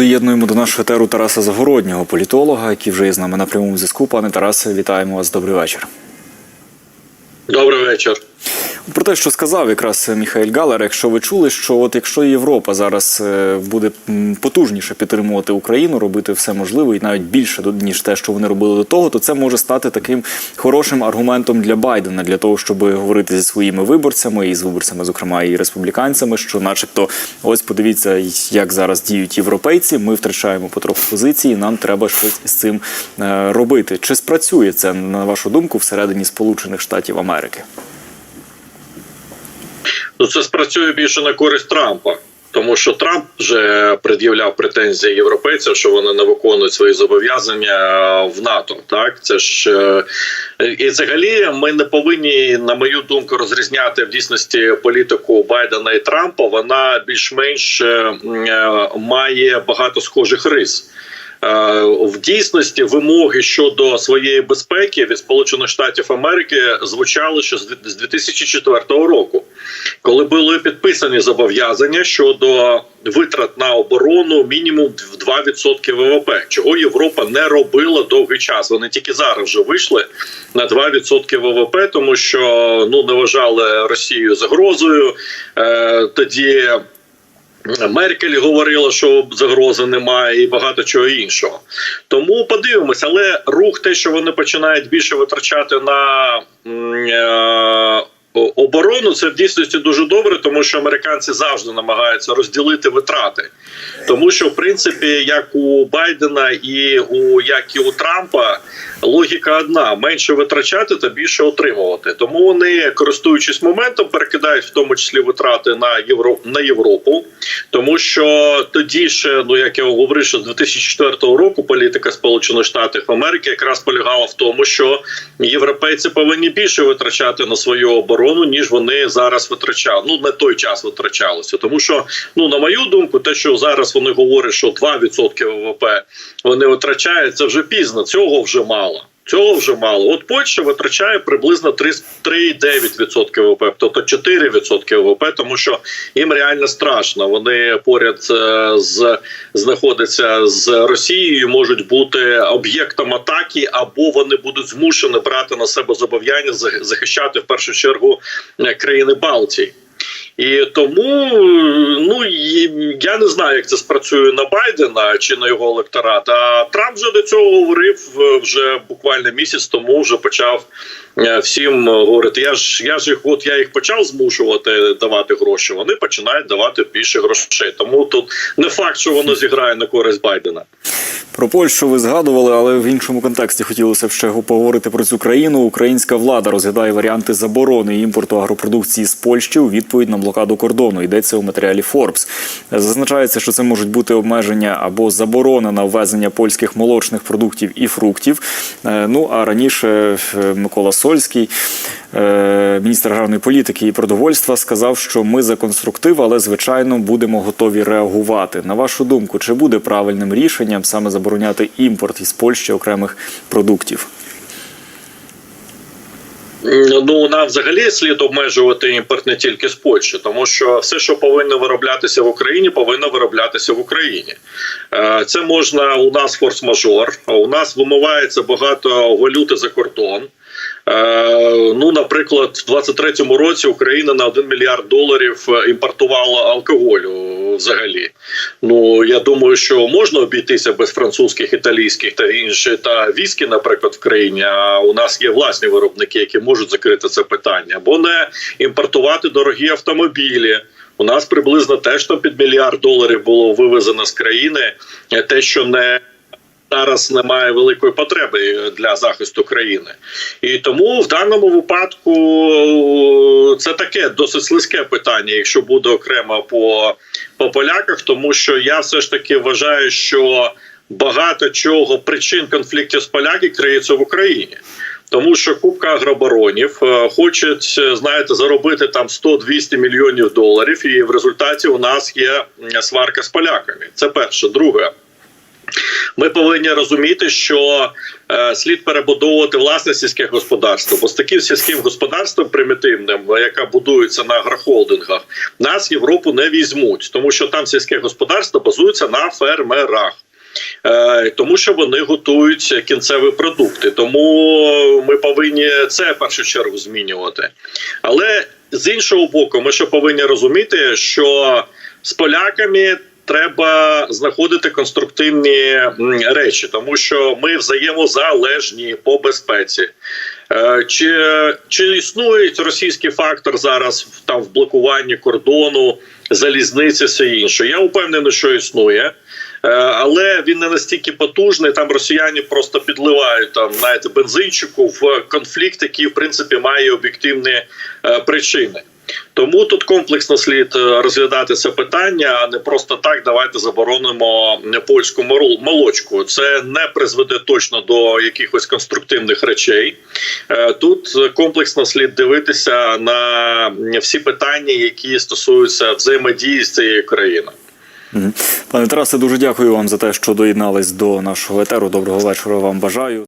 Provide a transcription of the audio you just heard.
доєднуємо до нашого етеру Тараса Загороднього, політолога, який вже є з нами на прямому зв'язку. Пане Тарасе, вітаємо вас. Добрий вечір. Добрий вечір. Про те, що сказав якраз Міхаель Галер, якщо ви чули, що от якщо Європа зараз е, буде потужніше підтримувати Україну, робити все можливе і навіть більше ніж те, що вони робили до того, то це може стати таким хорошим аргументом для Байдена для того, щоб говорити зі своїми виборцями і з виборцями, зокрема і республіканцями, що, начебто, ось подивіться, як зараз діють європейці. Ми втрачаємо потроху позиції. Нам треба щось з цим е, робити. Чи спрацює це на вашу думку всередині Сполучених Штатів Америки? Ну це спрацює більше на користь Трампа, тому що Трамп вже пред'являв претензії європейцям, що вони не виконують свої зобов'язання в НАТО. Так це ж е, і взагалі ми не повинні, на мою думку, розрізняти в дійсності політику Байдена і Трампа. Вона більш-менш е, е, має багато схожих рис. Е, В дійсності вимоги щодо своєї безпеки від Сполучених Штатів Америки звучали ще з з 2004 року, коли були підписані зобов'язання щодо витрат на оборону мінімум в 2% ВВП, чого Європа не робила довгий час. Вони тільки зараз вже вийшли на 2% ВВП, тому що ну не вважали Росію загрозою. Е, Тоді Меркель говорила, що загрози немає, і багато чого іншого. Тому подивимось, але рух, те, що вони починають більше витрачати на е, оборону, це в дійсності дуже добре, тому що американці завжди намагаються розділити витрати. Тому що, в принципі, як у Байдена і у як і у Трампа, логіка одна: менше витрачати та більше отримувати. Тому вони, користуючись моментом, перекидають в тому числі витрати на Євро на Європу, тому що тоді ще, ну як я говорив, що з 2004 року політика Сполучених Штатів Америки якраз полягала в тому, що європейці повинні більше витрачати на свою оборону, ніж вони зараз витрачали. Ну на той час витрачалося, тому що ну на мою думку, те, що зараз вони говорять, що 2% ВВП вони витрачають, це вже пізно. Цього вже мало. Цього вже мало. От Польща витрачає приблизно 3 3,9% ВВП, тобто 4% ВВП, тому що їм реально страшно. Вони поряд е, з знаходяться з Росією, можуть бути об'єктом атаки, або вони будуть змушені брати на себе зобов'язання за- захищати в першу чергу е, країни Балтії. І тому ну я не знаю, як це спрацює на Байдена чи на його електорат. А Трамп вже до цього говорив е, вже буквально місяць тому. Вже почав е, всім говорити. Я ж я ж їх, от я їх почав змушувати давати гроші. Вони починають давати більше грошей. Тому тут не факт, що воно зіграє на користь Байдена. Про Польщу ви згадували, але в іншому контексті хотілося б ще поговорити про цю країну. Українська влада розглядає варіанти заборони імпорту агропродукції з Польщі у відповідь на блокаду кордону. Йдеться у матеріалі Forbes. Зазначається, що це можуть бути обмеження або заборона на ввезення польських молочних продуктів і фруктів. Е, Ну а раніше е, Микола Сольський, міністр аграрної політики і продовольства, сказав, що ми за конструктив, але звичайно будемо готові реагувати. На вашу думку, чи буде правильним рішенням саме забороняти імпорт із Польщі окремих продуктів? Ну нам взагалі слід обмежувати імпорт не тільки з Польщі, тому що все, що повинно вироблятися в Україні, повинно вироблятися в Україні. Е, Це можна у нас форс-мажор. У нас вимивається багато валюти за кордон. Е, Ну, наприклад, в 23-му році Україна на 1 мільярд доларів е, імпортувала алкоголю взагалі. Ну я думаю, що можна обійтися без французьких, італійських та інших та віскі, наприклад, в країні. А у нас є власні виробники, які можуть закрити це питання, або не імпортувати дорогі автомобілі. У нас приблизно теж там під мільярд доларів було вивезено з країни, те, що не зараз немає великої потреби для захисту країни, і тому в даному випадку е, це таке досить слизьке питання, якщо буде окремо по, по поляках, тому що я все ж таки вважаю, що багато чого причин конфліктів з поляками криється в Україні. Тому що купка агробаронів е, хочуть, е, знаєте, заробити там 100-200 мільйонів доларів, і в результаті у нас є сварка з поляками. Це перше. Друге, Ми повинні розуміти, що е, слід перебудовувати власне сільське господарство, бо з таким сільським господарством примітивним, яке будується на агрохолдингах, нас Європу не візьмуть, тому що там сільське господарство базується на фермерах. Е, Тому що вони готують кінцеві продукти, тому ми повинні це в першу чергу змінювати. Але з іншого боку, ми ще повинні розуміти, що з поляками треба знаходити конструктивні речі, тому що ми взаємозалежні по безпеці. Е, Чи, чи існує російський фактор зараз там в блокуванні кордону, залізниці, все інше? Я впевнений, що існує. Е, Але він не настільки потужний. Там росіяни просто підливають там знаєте, бензинчику в конфлікт, який в принципі має об'єктивні е, причини. Тому тут комплексно слід е, розглядати це питання, а не просто так. Давайте заборонимо польську молочку. Це не призведе точно до якихось конструктивних речей. Е, Тут е, комплексно слід дивитися на всі питання, які стосуються взаємодії з цією країною. Пане Тарасе, дуже дякую вам за те, що доєднались до нашого етеру. Доброго вечора вам бажаю.